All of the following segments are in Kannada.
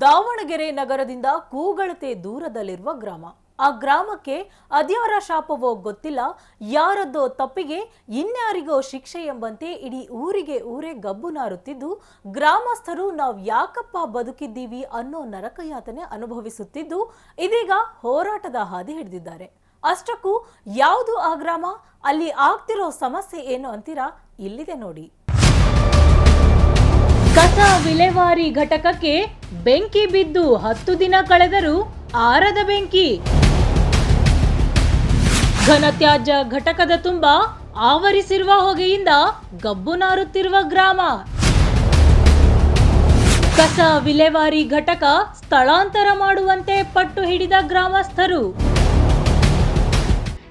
ದಾವಣಗೆರೆ ನಗರದಿಂದ ಕೂಗಳತೆ ದೂರದಲ್ಲಿರುವ ಗ್ರಾಮ. ಆ ಗ್ರಾಮಕ್ಕೆ ಅದ್ಯಾರ ಶಾಪವೋ ಗೊತ್ತಿಲ್ಲ. ಯಾರದ್ದೋ ತಪ್ಪಿಗೆ ಇನ್ಯಾರಿಗೋ ಶಿಕ್ಷೆ ಎಂಬಂತೆ ಇಡೀ ಊರಿಗೆ ಊರೇ ಗಬ್ಬು ನಾರುತ್ತಿದ್ದು, ಗ್ರಾಮಸ್ಥರು ನಾವು ಯಾಕಪ್ಪ ಬದುಕಿದ್ದೀವಿ ಅನ್ನೋ ನರಕಯಾತನೆ ಅನುಭವಿಸುತ್ತಿದ್ದು, ಇದೀಗ ಹೋರಾಟದ ಹಾದಿ ಹಿಡಿದಿದ್ದಾರೆ. ಅಷ್ಟಕ್ಕೂ ಯಾವುದು ಆ ಗ್ರಾಮ? ಅಲ್ಲಿ ಆಗ್ತಿರೋ ಸಮಸ್ಯೆ ಏನು ಅಂತೀರಾ? ಇಲ್ಲಿದೆ ನೋಡಿ. ಕಸ ವಿಲೇವಾರಿ ಘಟಕಕ್ಕೆ ಬೆಂಕಿ ಬಿದ್ದು ಹತ್ತು ದಿನ ಕಳೆದರೂ ಆರದ ಬೆಂಕಿ. ಘನತ್ಯಾಜ್ಯ ಘಟಕದ ತುಂಬ ಆವರಿಸಿರುವ ಹೊಗೆಯಿಂದ ಗಬ್ಬು ನಾರುತ್ತಿರುವ ಗ್ರಾಮ. ಕಸ ವಿಲೇವಾರಿ ಘಟಕ ಸ್ಥಳಾಂತರ ಮಾಡುವಂತೆ ಪಟ್ಟು ಹಿಡಿದ ಗ್ರಾಮಸ್ಥರು.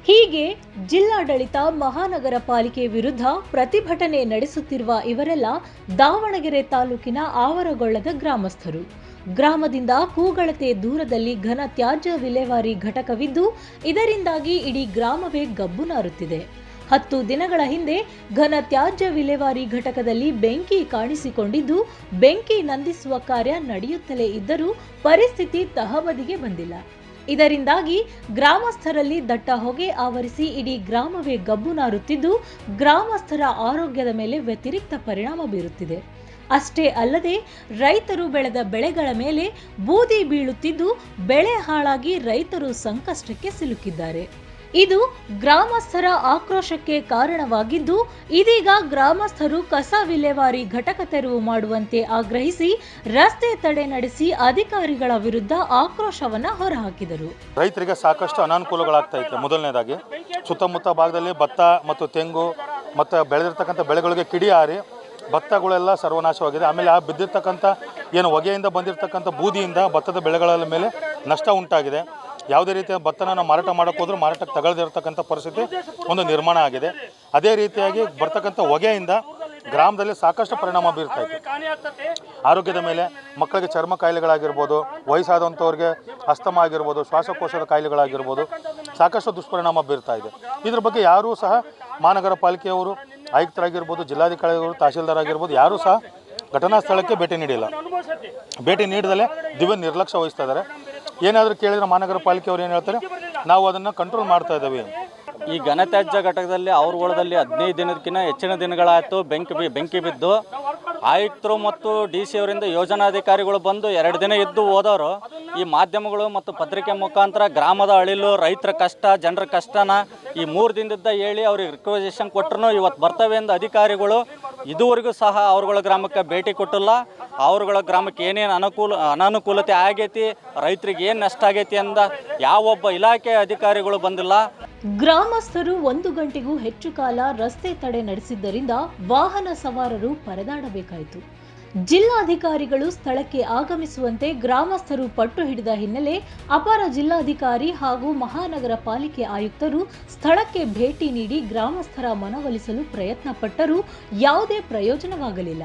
ಹೀಗೆ ಜಿಲ್ಲಾಡಳಿತ ಮಹಾನಗರ ಪಾಲಿಕೆ ವಿರುದ್ಧ ಪ್ರತಿಭಟನೆ ನಡೆಸುತ್ತಿರುವ ಇವರೆಲ್ಲ ದಾವಣಗೆರೆ ತಾಲೂಕಿನ ಆವರಗೊಳ್ಳದ ಗ್ರಾಮಸ್ಥರು. ಗ್ರಾಮದಿಂದ ಕೂಗಳತೆ ದೂರದಲ್ಲಿ ಘನ ತ್ಯಾಜ್ಯ ವಿಲೇವಾರಿ ಘಟಕವಿದ್ದು, ಇದರಿಂದಾಗಿ ಇಡೀ ಗ್ರಾಮವೇ ಗಬ್ಬು ನಾರುತ್ತಿದೆ. ಹತ್ತು ದಿನಗಳ ಹಿಂದೆ ಘನ ತ್ಯಾಜ್ಯ ವಿಲೇವಾರಿ ಘಟಕದಲ್ಲಿ ಬೆಂಕಿ ಕಾಣಿಸಿಕೊಂಡಿದ್ದು, ಬೆಂಕಿ ನಂದಿಸುವ ಕಾರ್ಯ ನಡೆಯುತ್ತಲೇ ಇದ್ದರೂ ಪರಿಸ್ಥಿತಿ ತಹಬದಿಗೆ ಬಂದಿಲ್ಲ. ಇದರಿಂದಾಗಿ ಗ್ರಾಮಸ್ಥರಲ್ಲಿ ದಟ್ಟ ಹೊಗೆ ಆವರಿಸಿ ಇಡೀ ಗ್ರಾಮವೇ ಗಬ್ಬು ನಾರುತ್ತಿದ್ದು ಗ್ರಾಮಸ್ಥರ ಆರೋಗ್ಯದ ಮೇಲೆ ವ್ಯತಿರಿಕ್ತ ಪರಿಣಾಮ ಬೀರುತ್ತಿದೆ. ಅಷ್ಟೇ ಅಲ್ಲದೆ ರೈತರು ಬೆಳೆದ ಬೆಳೆಗಳ ಮೇಲೆ ಬೂದಿ ಬೀಳುತ್ತಿದ್ದು ಬೆಳೆ ಹಾಳಾಗಿ ರೈತರು ಸಂಕಷ್ಟಕ್ಕೆ ಸಿಲುಕಿದ್ದಾರೆ. ಇದು ಗ್ರಾಮಸ್ಥರ ಆಕ್ರೋಶಕ್ಕೆ ಕಾರಣವಾಗಿದ್ದು, ಇದೀಗ ಗ್ರಾಮಸ್ಥರು ಕಸ ವಿಲೇವಾರಿ ಘಟಕ ತೆರವು ಮಾಡುವಂತೆ ಆಗ್ರಹಿಸಿ ರಸ್ತೆ ತಡೆ ನಡೆಸಿ ಅಧಿಕಾರಿಗಳ ವಿರುದ್ಧ ಆಕ್ರೋಶವನ್ನ ಹೊರಹಾಕಿದರು. ರೈತರಿಗೆ ಸಾಕಷ್ಟು ಅನಾನುಕೂಲಗಳಾಗ್ತಾ ಇತ್ತು ಮೊದಲನೇದಾಗಿ, ಸುತ್ತಮುತ್ತ ಭಾಗದಲ್ಲಿ ಭತ್ತ ಮತ್ತು ತೆಂಗು ಮತ್ತು ಬೆಳೆದಿರ್ತಕ್ಕಂಥ ಬೆಳೆಗಳಿಗೆ ಕಿಡಿ ಹಾರಿ ಭತ್ತಗಳೆಲ್ಲ ಸರ್ವನಾಶವಾಗಿದೆ. ಆಮೇಲೆ ಆ ಬಿದ್ದಿರ್ತಕ್ಕಂಥ ಏನು ಹೊಗೆಯಿಂದ ಬಂದಿರತಕ್ಕಂಥ ಬೂದಿಯಿಂದ ಭತ್ತದ ಬೆಳೆಗಳ ಮೇಲೆ ನಷ್ಟ ಉಂಟಾಗಿದೆ. ಯಾವುದೇ ರೀತಿಯ ಭತ್ತನ ನಾವು ಮಾರಾಟ ಮಾಡೋಕೆ ಹೋದರೂ ಮಾರಾಟಕ್ಕೆ ತಗೊಳ್ದಿರತಕ್ಕಂಥ ಪರಿಸ್ಥಿತಿ ಒಂದು ನಿರ್ಮಾಣ ಆಗಿದೆ. ಅದೇ ರೀತಿಯಾಗಿ ಬರ್ತಕ್ಕಂಥ ಹೊಗೆಯಿಂದ ಗ್ರಾಮದಲ್ಲಿ ಸಾಕಷ್ಟು ಪರಿಣಾಮ ಬೀರ್ತಾ ಇತ್ತು. ಆರೋಗ್ಯದ ಮೇಲೆ ಮಕ್ಕಳಿಗೆ ಚರ್ಮ ಕಾಯಿಲೆಗಳಾಗಿರ್ಬೋದು, ವಯಸ್ಸಾದಂಥವ್ರಿಗೆ ಅಸ್ತಮ ಆಗಿರ್ಬೋದು, ಶ್ವಾಸಕೋಶದ ಕಾಯಿಲೆಗಳಾಗಿರ್ಬೋದು ಸಾಕಷ್ಟು ದುಷ್ಪರಿಣಾಮ ಬೀರ್ತಾ ಇದೆ. ಇದ್ರ ಬಗ್ಗೆ ಯಾರೂ ಸಹ ಮಹಾನಗರ ಪಾಲಿಕೆಯವರು ಆಯುಕ್ತರಾಗಿರ್ಬೋದು ಜಿಲ್ಲಾಧಿಕಾರಿಗಳು ತಹಶೀಲ್ದಾರ್ ಆಗಿರ್ಬೋದು ಯಾರೂ ಸಹ ಘಟನಾ ಸ್ಥಳಕ್ಕೆ ಭೇಟಿ ನೀಡಿಲ್ಲ. ಭೇಟಿ ನೀಡದಲ್ಲೇ ದಿವ್ಯ ನಿರ್ಲಕ್ಷ್ಯ ವಹಿಸ್ತಾ ಇದ್ದಾರೆ. ಏನಾದರೂ ಕೇಳಿದ್ರೆ ಮಹಾನಗರ ಪಾಲಿಕೆಯವರು ಏನು ಹೇಳ್ತಾರೆ? ನಾವು ಅದನ್ನು ಕಂಟ್ರೋಲ್ ಮಾಡ್ತಾ ಇದ್ದೀವಿ. ಈ ಘನತ್ಯಾಜ್ಯ ಘಟಕದಲ್ಲಿ ಅವ್ರ ಒಳದಲ್ಲಿ ಹದಿನೈದು ದಿನಕ್ಕಿಂತ ಹೆಚ್ಚಿನ ದಿನಗಳಾಯಿತು. ಬೆಂಕಿ ಬಿ ಬೆಂಕಿ ಬಿದ್ದು. ಆಯುಕ್ತರು ಮತ್ತು ಡಿ ಸಿ ಅವರಿಂದ ಯೋಜನಾಧಿಕಾರಿಗಳು ಬಂದು ಎರಡು ದಿನ ಇದ್ದು ಹೋದವರು. ಈ ಮಾಧ್ಯಮಗಳು ಮತ್ತು ಪತ್ರಿಕೆ ಮುಖಾಂತರ ಗ್ರಾಮದ ಅಳಿಲು, ರೈತರ ಕಷ್ಟ, ಜನರ ಕಷ್ಟನ ಈ ಮೂರು ದಿನದಿಂದ ಹೇಳಿ ಅವ್ರಿಗೆ ರಿಕ್ವೆಸೇಷನ್ ಕೊಟ್ಟರು ಇವತ್ತು ಬರ್ತವೆ ಎಂದು ಅಧಿಕಾರಿಗಳು. ಇದುವರೆಗೂ ಸಹ ಅವ್ರಗಳ ಗ್ರಾಮಕ್ಕೆ ಭೇಟಿ ಕೊಟ್ಟಿಲ್ಲ. ಅವ್ರಗಳ ಗ್ರಾಮಕ್ಕೆ ಏನೇನು ಅನುಕೂಲ, ಅನಾನುಕೂಲತೆ ಆಗೈತಿ, ರೈತರಿಗೆ ಏನು ನಷ್ಟ ಆಗೈತಿ ಅಂದ ಯಾವೊಬ್ಬ ಇಲಾಖೆ ಅಧಿಕಾರಿಗಳು ಬಂದಿಲ್ಲ. ಗ್ರಾಮಸ್ಥರು ಒಂದು ಗಂಟೆಗೂ ಹೆಚ್ಚು ಕಾಲ ರಸ್ತೆ ತಡೆ ನಡೆಸಿದ್ದರಿಂದ ವಾಹನ ಸವಾರರು ಪರದಾಡಬೇಕಾಯಿತು. ಜಿಲ್ಲಾಧಿಕಾರಿಗಳು ಸ್ಥಳಕ್ಕೆ ಆಗಮಿಸುವಂತೆ ಗ್ರಾಮಸ್ಥರು ಪಟ್ಟು ಹಿಡಿದ ಹಿನ್ನೆಲೆ ಅಪರ ಜಿಲ್ಲಾಧಿಕಾರಿ ಹಾಗೂ ಮಹಾನಗರ ಪಾಲಿಕೆ ಆಯುಕ್ತರು ಸ್ಥಳಕ್ಕೆ ಭೇಟಿ ನೀಡಿ ಗ್ರಾಮಸ್ಥರ ಮನವೊಲಿಸಲು ಪ್ರಯತ್ನಪಟ್ಟರೂ ಯಾವುದೇ ಪ್ರಯೋಜನವಾಗಲಿಲ್ಲ.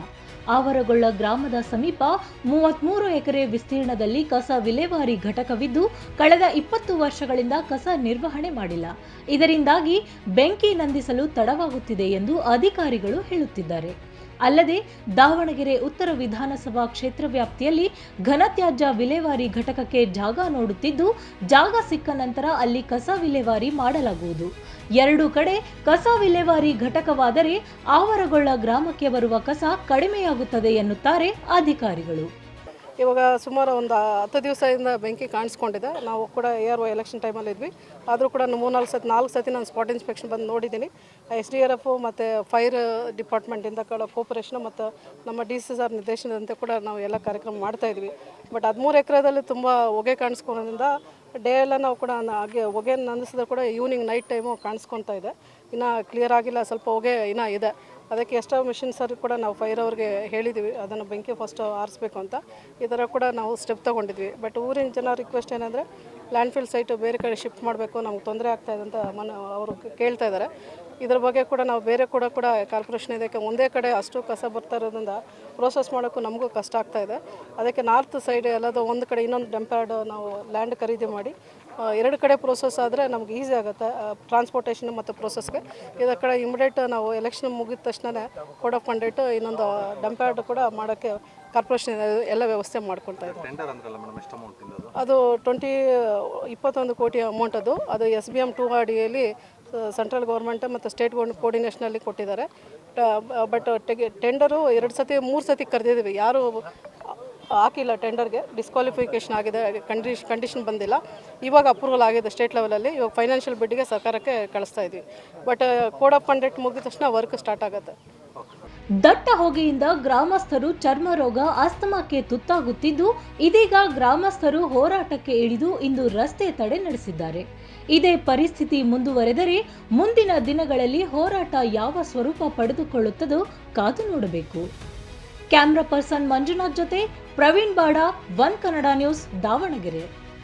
ಆವರಗೊಳ್ಳ ಗ್ರಾಮದ ಸಮೀಪ ಮೂವತ್ಮೂರು ಎಕರೆ ವಿಸ್ತೀರ್ಣದಲ್ಲಿ ಕಸ ವಿಲೇವಾರಿ ಘಟಕವಿದ್ದು, ಕಳೆದ ಇಪ್ಪತ್ತು ವರ್ಷಗಳಿಂದ ಕಸ ನಿರ್ವಹಣೆ ಮಾಡಿಲ್ಲ. ಇದರಿಂದಾಗಿ ಬೆಂಕಿ ನಂದಿಸಲು ತಡವಾಗುತ್ತಿದೆ ಎಂದು ಅಧಿಕಾರಿಗಳು ಹೇಳುತ್ತಿದ್ದಾರೆ. ಅಲ್ಲದೆ ದಾವಣಗೆರೆ ಉತ್ತರ ವಿಧಾನಸಭಾ ಕ್ಷೇತ್ರ ವ್ಯಾಪ್ತಿಯಲ್ಲಿ ಘನತ್ಯಾಜ್ಯ ವಿಲೇವಾರಿ ಘಟಕಕ್ಕೆ ಜಾಗ ನೋಡುತ್ತಿದ್ದು, ಜಾಗ ಸಿಕ್ಕ ನಂತರ ಅಲ್ಲಿ ಕಸ ವಿಲೇವಾರಿ ಮಾಡಲಾಗುವುದು. ಎರಡು ಕಡೆ ಕಸ ವಿಲೇವಾರಿ ಘಟಕವಾದರೆ ಆವರಗೊಳ್ಳ ಗ್ರಾಮಕ್ಕೆ ಬರುವ ಕಸ ಕಡಿಮೆಯಾಗುತ್ತದೆ ಎನ್ನುತ್ತಾರೆ ಅಧಿಕಾರಿಗಳು. ಇವಾಗ ಸುಮಾರು ಒಂದು ಹತ್ತು ದಿವಸದಿಂದ ಬೆಂಕಿ ಕಾಣಿಸ್ಕೊಂಡಿದೆ. ನಾವು ಕೂಡ ಎ ಆರ್ ಒ ಎಲೆಕ್ಷನ್ ಟೈಮಲ್ಲಿ ಇದ್ವಿ. ಆದರೂ ಕೂಡ ಮೂರ್ನಾಲ್ಕು ಸತಿ, ನಾಲ್ಕು ಸತಿ ನಾನು ಸ್ಪಾಟ್ ಇನ್ಸ್ಪೆಕ್ಷನ್ ಬಂದು ನೋಡಿದ್ದೀನಿ. ಎಸ್ ಡಿ ಆರ್ ಎಫ್ ಮತ್ತು ಫೈರ್ ಡಿಪಾರ್ಟ್ಮೆಂಟಿಂದ ಕೂಡ ಕೋಪರೇಷನ್ ಮತ್ತು ನಮ್ಮ ಡಿ ಸಿ ಸರ್ ನಿರ್ದೇಶನದಂತೆ ಕೂಡ ನಾವು ಎಲ್ಲ ಕಾರ್ಯಕ್ರಮ ಮಾಡ್ತಾಯಿದ್ವಿ ಬಟ್ ಹದಿಮೂರು ಎಕರೆದಲ್ಲಿ ತುಂಬ ಹೊಗೆ ಕಾಣಿಸ್ಕೊಳೋದ್ರಿಂದ ಡೇ ಎಲ್ಲ ನಾವು ಕೂಡ ಹಾಗೆ ಹೊಗೆ ನಂದಿಸಿದ್ರೆ ಕೂಡ ಈವ್ನಿಂಗ್ ನೈಟ್ ಟೈಮು ಕಾಣಿಸ್ಕೊತಾ ಇದೆ. ಇನ್ನೂ ಕ್ಲಿಯರ್ ಆಗಿಲ್ಲ, ಸ್ವಲ್ಪ ಹೊಗೆ ಇನ್ನೂ ಇದೆ. ಅದಕ್ಕೆ ಎಷ್ಟೋ ಮಿಷಿನ್ ಸರ್ ಕೂಡ ನಾವು ಫೈರ್ ಅವ್ರಿಗೆ ಹೇಳಿದ್ವಿ, ಅದನ್ನು ಬೆಂಕಿ ಫಸ್ಟ್ ಆರಿಸ್ಬೇಕು ಅಂತ. ಈ ಥರ ಕೂಡ ನಾವು ಸ್ಟೆಪ್ ತೊಗೊಂಡಿದ್ವಿ. ಬಟ್ ಊರಿನ ಜನ ರಿಕ್ವೆಸ್ಟ್ ಏನಂದರೆ ಲ್ಯಾಂಡ್ಫಿಲ್ ಸೈಟು ಬೇರೆ ಕಡೆ ಶಿಫ್ಟ್ ಮಾಡಬೇಕು, ನಮ್ಗೆ ತೊಂದರೆ ಆಗ್ತಾ ಇದೆ ಅಂತ ಮನ ಅವರು ಕೇಳ್ತಾ ಇದ್ದಾರೆ. ಇದ್ರ ಬಗ್ಗೆ ಕೂಡ ನಾವು ಬೇರೆ ಕೂಡ ಕೂಡ ಕಾರ್ಪೊರೇಷನ್ ಇದಕ್ಕೆ ಒಂದೇ ಕಡೆ ಅಷ್ಟು ಕಸ ಬರ್ತಾ ಇರೋದ್ರಿಂದ ಪ್ರೋಸೆಸ್ ಮಾಡೋಕ್ಕೂ ನಮಗೂ ಕಷ್ಟ ಆಗ್ತಾ ಇದೆ. ಅದಕ್ಕೆ ನಾರ್ತ್ ಸೈಡ್ ಎಲ್ಲದೋ ಒಂದು ಕಡೆ ಇನ್ನೊಂದು ಡಂಪ್ಯಾರ್ಡ್ ನಾವು ಲ್ಯಾಂಡ್ ಖರೀದಿ ಮಾಡಿ ಎರಡು ಕಡೆ ಪ್ರೋಸೆಸ್ ಆದರೆ ನಮ್ಗೆ ಈಸಿ ಆಗುತ್ತೆ. ಟ್ರಾನ್ಸ್ಪೋರ್ಟೇಷನ್ ಮತ್ತು ಪ್ರೋಸೆಸ್ಗೆ ಇದರ ಕಡೆ ಇಮಿಡಿಯೇಟ್ ನಾವು ಎಲೆಕ್ಷನ್ ಮುಗಿದ ತಕ್ಷಣನೇ ಕೋಡ್ ಆಫ್ ಕಂಡಕ್ಟ್ ಇನ್ನೊಂದು ಡಂಪ್ಯಾರ್ಡ್ ಕೂಡ ಮಾಡೋಕ್ಕೆ ಕಾರ್ಪೊರೇಷನ್ ಎಲ್ಲ ವ್ಯವಸ್ಥೆ ಮಾಡ್ಕೊಳ್ತಾ ಇದ್ದಾರೆ. ಅದು ಟ್ವೆಂಟಿ ಇಪ್ಪತ್ತೊಂದು ಕೋಟಿ ಅಮೌಂಟ್ ಅದು. ಅದು ಎಸ್ ಬಿ ಎಂ ಟೂ ಅಡಿಯಲ್ಲಿ ಸೆಂಟ್ರಲ್ ಗೌರ್ಮೆಂಟ್ ಮತ್ತು ಸ್ಟೇಟ್ ಗೌರ್ಮೆಂಟ್ ಕೋರ್ಡಿನೇಷನಲ್ಲಿ ಕೊಟ್ಟಿದ್ದಾರೆ. ಬಟ್ ಟೆಂಡರು ಎರಡು ಸತಿ ಮೂರು ಸತಿ ಕರೆದಿದ್ದೀವಿ ಯಾರು ಹಾಕಿಲ್ಲ ಟೆಂಡರ್ಗೆ ಡಿಸ್ಕ್ವಾಲಿಫಿಕೇಷನ್ ಆಗಿದೆ ಕಂಡೀಶ್ ಕಂಡೀಷನ್ ಬಂದಿಲ್ಲ. ಇವಾಗ ಅಪ್ರೂವಲ್ ಆಗಿದೆ ಸ್ಟೇಟ್ ಲೆವೆಲಲ್ಲಿ ಇವಾಗ ಫೈನಾನ್ಷಿಯಲ್ ಬಿಡ್ಗೆ ಸರ್ಕಾರಕ್ಕೆ ಕಳಿಸ್ತಾ ಇದ್ವಿ. ಬಟ್ ಕೋಡ್ ಆಫ್ ಕಂಡಕ್ಟ್ ಮುಗಿದ ತಕ್ಷಣ ವರ್ಕ್ ಸ್ಟಾರ್ಟ್ ಆಗುತ್ತೆ. ದಟ್ಟ ಹೊಗೆಯಿಂದ ಗ್ರಾಮಸ್ಥರು ಚರ್ಮ ರೋಗ ಆಸ್ತಮಾಕ್ಕೆ ತುತ್ತಾಗುತ್ತಿದ್ದು, ಇದೀಗ ಗ್ರಾಮಸ್ಥರು ಹೋರಾಟಕ್ಕೆ ಇಳಿದು ಇಂದು ರಸ್ತೆ ತಡೆ ನಡೆಸಿದ್ದಾರೆ. ಇದೇ ಪರಿಸ್ಥಿತಿ ಮುಂದುವರೆದರೆ ಮುಂದಿನ ದಿನಗಳಲ್ಲಿ ಹೋರಾಟ ಯಾವ ಸ್ವರೂಪ ಪಡೆದುಕೊಳ್ಳುತ್ತದೋ ಕಾದು ನೋಡಬೇಕು. ಕ್ಯಾಮ್ರಾ ಪರ್ಸನ್ ಮಂಜುನಾಥ್ ಜೊತೆ ಪ್ರವೀಣ್ ಬಾಡಾ ಒನ್ ಕನ್ನಡ ನ್ಯೂಸ್ ದಾವಣಗೆರೆ.